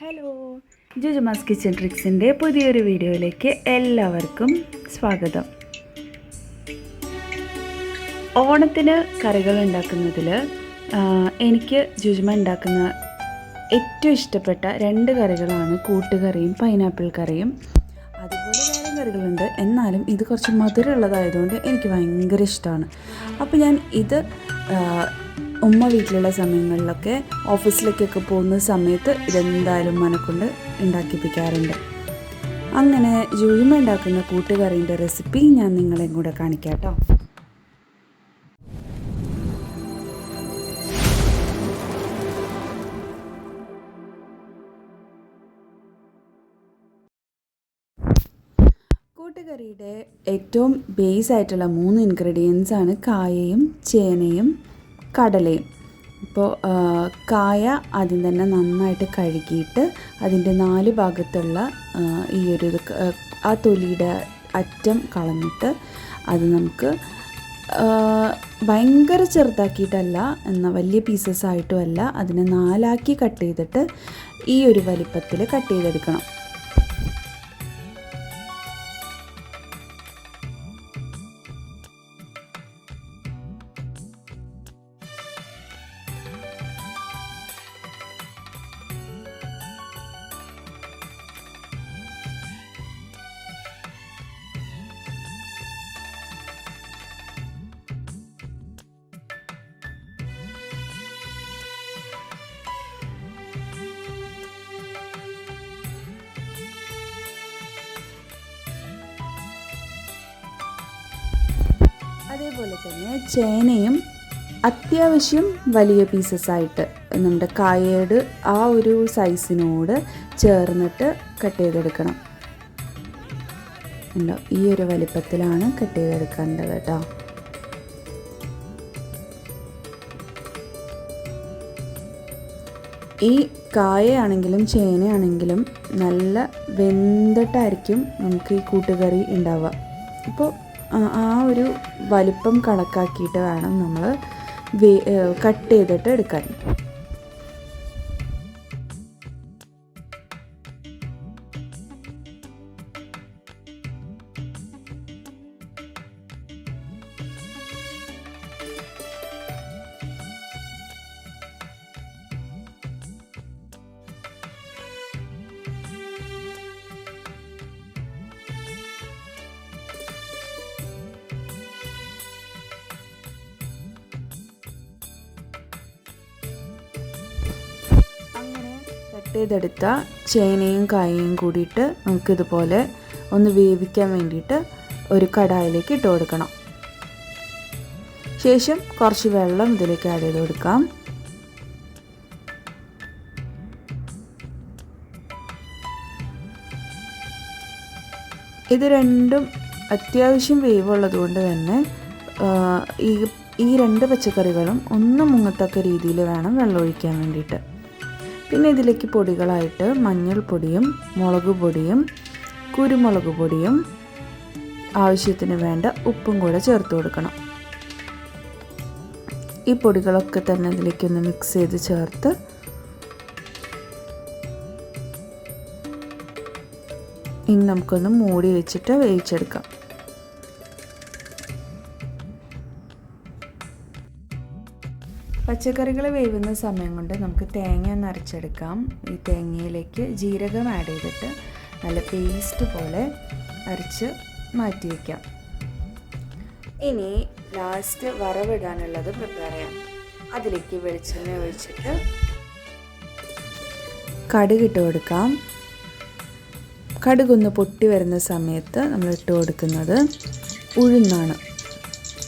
Hello. ജുജുമാസ് kitchen ട്രിക്സിന്റെ പുതിയൊരു വീഡിയോയിലേക്ക് എല്ലാവർക്കും സ്വാഗതം. ഓണത്തിന് കറികൾ ഉണ്ടാക്കുന്നതിൽ എനിക്ക് ജുജുമ ഉണ്ടാക്കുന്ന ഏറ്റവും ഇഷ്ടപ്പെട്ട രണ്ട് കറികളാണ് കൂട്ടുകറിയും പൈനാപ്പിൾ കറിയും. അതുപോലെ വേറെ കറികളുണ്ട്. എന്നാലും ഇത് കുറച്ച് മധുരമുള്ളതായതുകൊണ്ട് എനിക്ക് ഭയങ്കര ഇഷ്ടമാണ്. അപ്പോൾ ഞാൻ ഇത് ഉമ്മ വീട്ടിലുള്ള സമയങ്ങളിലൊക്കെ ഓഫീസിലേക്കൊക്കെ പോകുന്ന സമയത്ത് ഇതെന്തായാലും മനക്കൊണ്ട് ഉണ്ടാക്കിപ്പിക്കാറുണ്ട്. അങ്ങനെ ജൂയിമ ഉണ്ടാക്കുന്ന കൂട്ടുകറിന്റെ റെസിപ്പി ഞാൻ നിങ്ങളെയും കൂടെ കാണിക്കാം കേട്ടോ കൂട്ടുകറിയുടെ ഏറ്റവും ബേസ് ആയിട്ടുള്ള മൂന്ന് ഇൻഗ്രീഡിയൻസ് ആണ് കായയും ചേനയും കടലയും. ഇപ്പോൾ കായ ആദ്യം തന്നെ നന്നായിട്ട് കഴുകിയിട്ട് അതിന്റെ നാല് ഭാഗത്തുള്ള ഈ ഒരു ആ തൊലിയുടെ അറ്റം കളഞ്ഞിട്ട് അത് നമുക്ക് ഭയങ്കര ചെറുതാക്കിയിട്ടല്ല എന്നാൽ വലിയ പീസസ് ആയിട്ടുമല്ല അതിനെ നാലാക്കി കട്ട് ചെയ്തിട്ട് ഈ ഒരു വലിപ്പത്തിൽ കട്ട് ചെയ്തെടുക്കണം. അതേപോലെ തന്നെ ചേനയും അത്യാവശ്യം വലിയ പീസസ് ആയിട്ട് നമ്മുടെ കായേട് ആ ഒരു സൈസിനോട് ചേർന്നിട്ട് കട്ട് ചെയ്തെടുക്കണം. ഉണ്ടോ ഈ ഒരു വലിപ്പത്തിലാണ് കട്ട് ചെയ്തെടുക്കേണ്ടത് കേട്ടോ. ഈ കായയാണെങ്കിലും ചേനയാണെങ്കിലും നല്ല വെന്തിട്ടായിരിക്കും നമുക്ക് ഈ കൂട്ടുകറി ഉണ്ടാവുക. അപ്പോൾ ആ- ഒരു വലിപ്പം കണക്കാക്കിയിട്ട് വേണം നമ്മൾ കട്ട് ചെയ്തിട്ട് എടുക്കാൻ. ചെയ്തെടുത്ത ചേനയും കായയും കൂടിയിട്ട് നമുക്കിതുപോലെ ഒന്ന് വേവിക്കാൻ വേണ്ടിയിട്ട് ഒരു കടായിലേക്ക് ഇട്ട് കൊടുക്കണം. ശേഷം കുറച്ച് വെള്ളം ഇതിലേക്ക് ആഡ് ചെയ്ത് കൊടുക്കാം. ഇത് രണ്ടും അത്യാവശ്യം വേവുള്ളത് കൊണ്ട് തന്നെ ഈ ഈ രണ്ട് പച്ചക്കറികളും ഒന്ന് മുങ്ങത്തക്ക രീതിയിൽ വേണം വെള്ളം ഒഴിക്കാൻ വേണ്ടിയിട്ട്. പിന്നെ ഇതിലേക്ക് പൊടികളായിട്ട് മഞ്ഞൾപ്പൊടിയും മുളക് പൊടിയും കുരുമുളക് പൊടിയും ആവശ്യത്തിന് വേണ്ട ഉപ്പും കൂടെ ചേർത്ത് കൊടുക്കണം. ഈ പൊടികളൊക്കെ തന്നെ ഇതിലേക്കൊന്ന് മിക്സ് ചെയ്ത് ചേർത്ത് ഇനി നമുക്കൊന്ന് മൂടി വെച്ചിട്ട് വേവിച്ചെടുക്കാം. പച്ചക്കറികൾ വേവുന്ന സമയം കൊണ്ട് നമുക്ക് തേങ്ങ ഒന്ന് അരച്ചെടുക്കാം. ഈ തേങ്ങയിലേക്ക് ജീരകം ആഡ് ചെയ്തിട്ട് നല്ല പേസ്റ്റ് പോലെ അരച്ച് മാറ്റി വയ്ക്കാം ഇനി ലാസ്റ്റ് വറവിടാനുള്ളത് പ്രിപ്പയർ ചെയ്യാം. അതിലേക്ക് വെളിച്ചെണ്ണ ഒഴിച്ചിട്ട് കടുക് ഇട്ട് കൊടുക്കാം. കടുകൊന്ന് പൊട്ടി വരുന്ന സമയത്ത് നമ്മൾ ഇട്ട് കൊടുക്കുന്നത് ഉഴുന്നാണ്.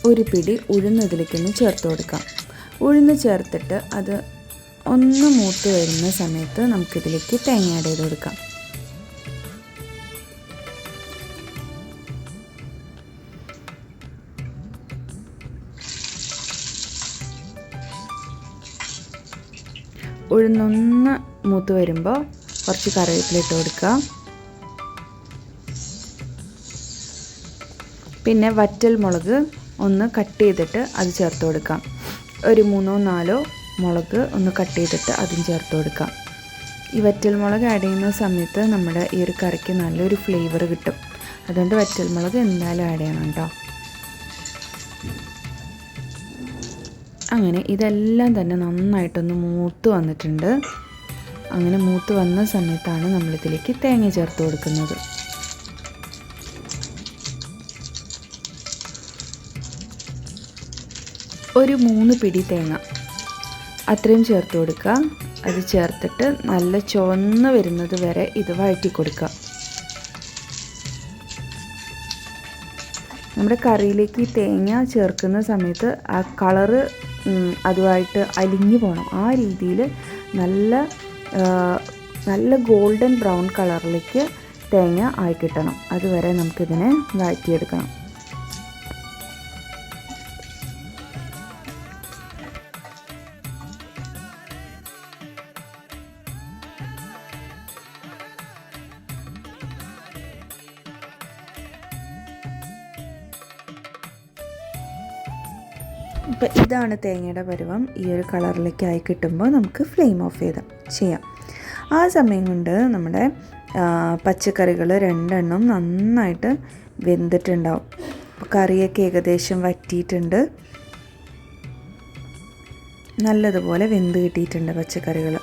ഒരു പിടി ഉഴുന്നതിലേക്കൊന്ന് ചേർത്ത് കൊടുക്കാം. ഉഴുന്ന് ചേർത്തിട്ട് അത് ഒന്ന് മൂത്ത് വരുന്ന സമയത്ത് നമുക്കിതിലേക്ക് തേങ്ങ ആഡ് ചെയ്ത് കൊടുക്കാം. ഉഴുന്നൊന്ന് മൂത്ത് വരുമ്പോൾ കുറച്ച് കറിവേപ്പില ഇട്ട് കൊടുക്കുക. പിന്നെ വറ്റൽ മുളക് ഒന്ന് കട്ട് ചെയ്തിട്ട് അത് ചേർത്ത് കൊടുക്കാം. ഒരു മൂന്നോ നാലോ മുളക് ഒന്ന് കട്ട് ചെയ്തിട്ട് അതും ചേർത്ത് കൊടുക്കാം. ഈ വറ്റൽമുളക് ആഡ് ചെയ്യുന്ന സമയത്ത് നമ്മുടെ ഈ ഒരു കറിക്ക് നല്ലൊരു ഫ്ലേവർ കിട്ടും. അതുകൊണ്ട് വറ്റൽമുളക് എന്തായാലും ആഡ് ചെയ്യണം കേട്ടോ. അങ്ങനെ ഇതെല്ലാം തന്നെ നന്നായിട്ടൊന്ന് മൂത്ത് വന്നിട്ടുണ്ട്. അങ്ങനെ മൂത്ത് വന്ന സമയത്താണ് നമ്മളിതിലേക്ക് തേങ്ങ ചേർത്ത് കൊടുക്കുന്നത്. ഒരു മൂന്ന് പിടി തേങ്ങ. അത്രയും ചേർത്ത് കൊടുക്കുക. അത് ചേർത്തിട്ട് നല്ല ചുവന്ന് വരുന്നത് വരെ ഇത് വഴറ്റി കൊടുക്കുക. നമ്മുടെ കറിയിലേക്ക് ഈ തേങ്ങ ചേർക്കുന്ന സമയത്ത് ആ കളറ് അതുമായിട്ട് അലിഞ്ഞു പോകണം. ആ രീതിയിൽ നല്ല നല്ല ഗോൾഡൻ ബ്രൗൺ കളറിലേക്ക് തേങ്ങ ആയി കിട്ടണം. അതുവരെ നമുക്കിതിനെ വഴറ്റിയെടുക്കണം. ഇപ്പോൾ ഇതാണ് തേങ്ങയുടെ പരുവം. ഈ ഒരു കളറിലേക്ക് ആയി കിട്ടുമ്പോൾ നമുക്ക് ഫ്ലെയിം ഓഫ് ചെയ്ത് ചെയ്യാം. ആ സമയം കൊണ്ട് നമ്മുടെ പച്ചക്കറികൾ രണ്ടെണ്ണം നന്നായിട്ട് വെന്തിട്ടുണ്ടാവും. കറിയൊക്കെ ഏകദേശം വറ്റിയിട്ടുണ്ട്. നല്ലതുപോലെ വെന്ത് കിട്ടിയിട്ടുണ്ട് പച്ചക്കറികൾ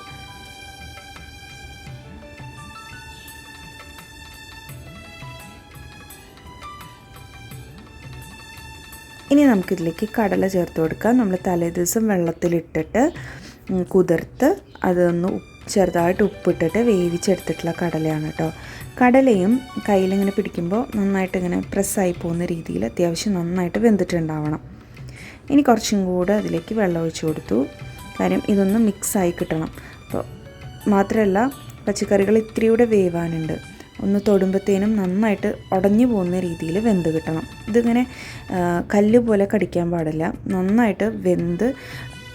ഇനി നമുക്കിതിലേക്ക് കടല ചേർത്ത് കൊടുക്കാം. നമ്മൾ തലേദിവസം വെള്ളത്തിലിട്ടിട്ട് കുതിർത്ത് അതൊന്ന് ചെറുതായിട്ട് ഉപ്പിട്ടിട്ട് വേവിച്ചെടുത്തിട്ടുള്ള കടലയാണ് കേട്ടോ കടലയും കയ്യിലിങ്ങനെ പിടിക്കുമ്പോൾ നന്നായിട്ട് ഇങ്ങനെ പ്രസ്സായി പോകുന്ന രീതിയിൽ അത്യാവശ്യം നന്നായിട്ട് വെന്തിട്ടുണ്ടാവണം. ഇനി കുറച്ചും കൂടെ അതിലേക്ക് വെള്ളം ഒഴിച്ചു കൊടുത്തു. കാര്യം ഇതൊന്ന് മിക്സായി കിട്ടണം. അപ്പോൾ മാത്രമല്ല പച്ചക്കറികൾ ഇത്തിരി കൂടെ വേവാനുണ്ട്. ഒന്ന് തൊടുമ്പത്തേനും നന്നായിട്ട് ഉടഞ്ഞു പോകുന്ന രീതിയിൽ വെന്ത് കിട്ടണം. ഇതിങ്ങനെ കല്ല് പോലെ കടിക്കാൻ പാടില്ല. നന്നായിട്ട് വെന്ത്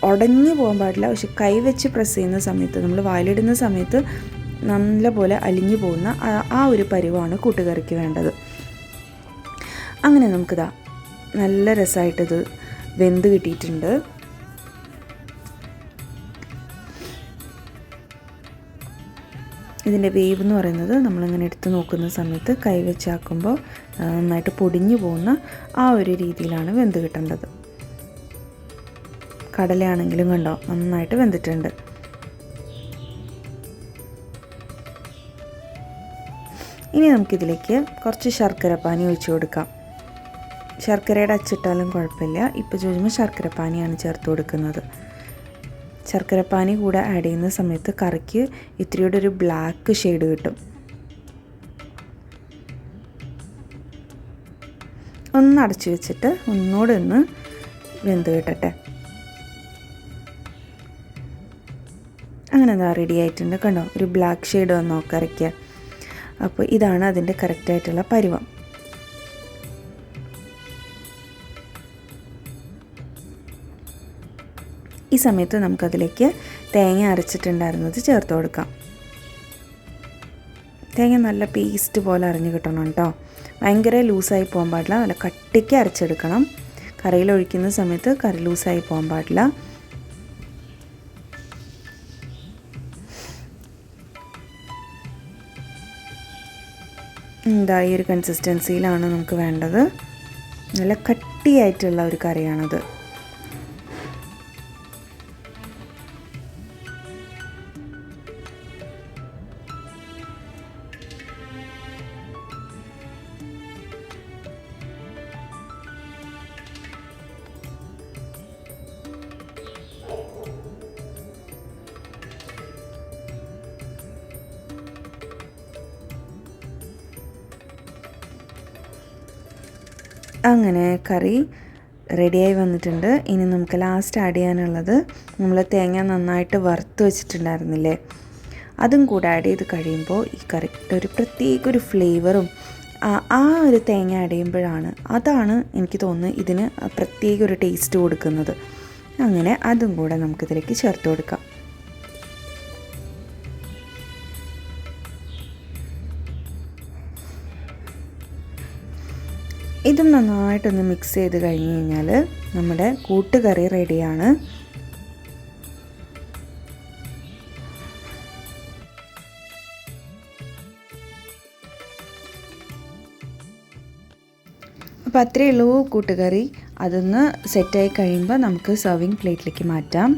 ഉടഞ്ഞു പോകാൻ പാടില്ല. പക്ഷെ കൈ വെച്ച് പ്രസ് ചെയ്യുന്ന സമയത്ത് നമ്മൾ വായിലിടുന്ന സമയത്ത് നല്ല പോലെ അലിഞ്ഞു പോകുന്ന ആ ഒരു പരിവാണ് കൂട്ടുകറിക്ക് വേണ്ടത്. അങ്ങനെ നമുക്കിതാ നല്ല രസമായിട്ടിത് വെന്ത് കിട്ടിയിട്ടുണ്ട്. ഇതിന്റെ വേവ് എന്ന് പറയുന്നത് നമ്മളിങ്ങനെ എടുത്ത് നോക്കുന്ന സമയത്ത് കൈ വെച്ചാക്കുമ്പോൾ നന്നായിട്ട് പൊടിഞ്ഞു പോകുന്ന ആ ഒരു രീതിയിലാണ് വെന്ത് കിട്ടേണ്ടത്. കടലയാണെങ്കിലും കണ്ടോ നന്നായിട്ട് വെന്തിട്ടുണ്ട്. ഇനി നമുക്കിതിലേക്ക് കുറച്ച് ശർക്കര പാനി ഒഴിച്ചു കൊടുക്കാം. ശർക്കരയുടെ അച്ചിട്ടാലും കുഴപ്പമില്ല. ഇപ്പോൾ ചോദിക്കുമ്പോൾ ശർക്കര പാനിയാണ് ചേർത്ത് കൊടുക്കുന്നത്. ശർക്കരപ്പാനി കൂടെ ആഡ് ചെയ്യുന്ന സമയത്ത് കറിക്ക് ഇത്തിരിയുടെ ഒരു ബ്ലാക്ക് ഷെയ്ഡ് കിട്ടും. ഒന്ന് അടച്ചു വെച്ചിട്ട് ഒന്നുകൂടെ ഒന്ന് വെന്ത് കിട്ടട്ടെ. അങ്ങനെ എന്താ റെഡി ആയിട്ടുണ്ട് കണ്ടോ? ഒരു ബ്ലാക്ക് ഷെയ്ഡ് വന്നോ കറിക്ക് അപ്പോൾ ഇതാണ് അതിന്റെ കറക്റ്റായിട്ടുള്ള പരുവം. ഈ സമയത്ത് നമുക്കതിലേക്ക് തേങ്ങ അരച്ചിട്ടുണ്ടായിരുന്നത് ചേർത്ത് കൊടുക്കാം. തേങ്ങ നല്ല പേസ്റ്റ് പോലെ അരഞ്ഞ് കിട്ടണം കേട്ടോ. ഭയങ്കര ലൂസായി പോകാൻ പാടില്ല. നല്ല കട്ടിക്ക് അരച്ചെടുക്കണം. കറിയിൽ ഒഴിക്കുന്ന സമയത്ത് കറി ലൂസായി പോകാൻ പാടില്ല. എന്താ ഈ ഒരു കൺസിസ്റ്റൻസിയിലാണ് നമുക്ക് വേണ്ടത്. നല്ല കട്ടിയായിട്ടുള്ള ഒരു കറിയാണത്. അങ്ങനെ കറി റെഡിയായി വന്നിട്ടുണ്ട്. ഇനി നമുക്ക് ലാസ്റ്റ് ആഡ് ചെയ്യാനുള്ളത് നമ്മൾ തേങ്ങ നന്നായിട്ട് വറുത്ത് വെച്ചിട്ടുണ്ടായിരുന്നില്ലേ? അതും കൂടെ ആഡ് ചെയ്ത് കഴിയുമ്പോൾ ഈ കറിയുടെ ഒരു പ്രത്യേക ഒരു ഫ്ലേവറും ആ ഒരു തേങ്ങ ആഡ് ചെയ്യുമ്പോഴാണ് അതാണ് എനിക്ക് തോന്നുന്നത് ഇതിന് പ്രത്യേക ഒരു ടേസ്റ്റ് കൊടുക്കുന്നത്. അങ്ങനെ അതും കൂടെ നമുക്കിതിലേക്ക് ചേർത്ത് കൊടുക്കാം. ഇതും നന്നായിട്ടൊന്ന് മിക്സ് ചെയ്ത് കഴിഞ്ഞ് കഴിഞ്ഞാൽ നമ്മുടെ കൂട്ടുകറി റെഡിയാണ് അപ്പോൾ അത്രയേ ഉള്ളൂ കൂട്ടുകറി. അതൊന്ന് സെറ്റായി കഴിയുമ്പോൾ നമുക്ക് സെർവിങ് പ്ലേറ്റിലേക്ക് മാറ്റാം.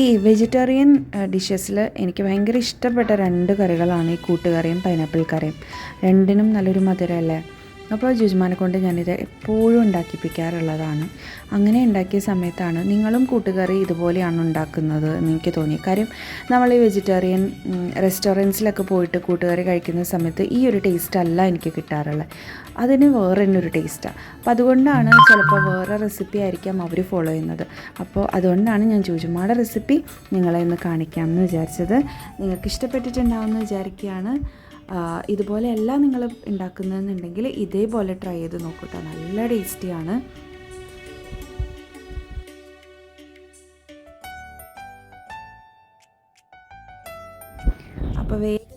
ഈ വെജിറ്റേറിയൻ ഡിഷസിൽ എനിക്ക് ഭയങ്കര ഇഷ്ടപ്പെട്ട രണ്ട് കറികളാണ് ഈ കൂട്ടുകറിയും പൈനാപ്പിൾ കറിയും. രണ്ടിനും നല്ലൊരു മധുരമല്ലേ അപ്പോൾ ജുജുമാനെ കൊണ്ട് ഞാനിത് എപ്പോഴും ഉണ്ടാക്കിപ്പിക്കാറുള്ളതാണ്. അങ്ങനെ ഉണ്ടാക്കിയ സമയത്താണ് നിങ്ങളും കൂട്ടുകറി ഇതുപോലെയാണ് ഉണ്ടാക്കുന്നത് എന്ന് എനിക്ക് തോന്നി. കാര്യം നമ്മൾ ഈ വെജിറ്റേറിയൻ റെസ്റ്റോറൻസിലൊക്കെ പോയിട്ട് കൂട്ടുകറി കഴിക്കുന്ന സമയത്ത് ഈ ഒരു ടേസ്റ്റ് അല്ല എനിക്ക് കിട്ടാറുള്ളത്. അതിന് വേറെ തന്നെ ഒരു ടേസ്റ്റാണ് അപ്പോൾ അതുകൊണ്ടാണ് ചിലപ്പോൾ വേറെ റെസിപ്പി ആയിരിക്കാം അവർ ഫോളോ ചെയ്യുന്നത്. അപ്പോൾ അതുകൊണ്ടാണ് ഞാൻ ജൂജുമാടെ റെസിപ്പി നിങ്ങളെ ഇന്ന് കാണിക്കാമെന്ന് വിചാരിച്ചത്. നിങ്ങൾക്ക് ഇഷ്ടപ്പെട്ടിട്ടുണ്ടാവുമെന്ന് വിചാരിക്കുകയാണ്. ഇതുപോലെയല്ല നിങ്ങൾ ഉണ്ടാക്കുന്നതെന്നുണ്ടെങ്കിൽ ഇതേപോലെ ട്രൈ ചെയ്ത് നോക്കൂട്ടോ നല്ല ടേസ്റ്റിയാണ് അപ്പോൾ വേഗം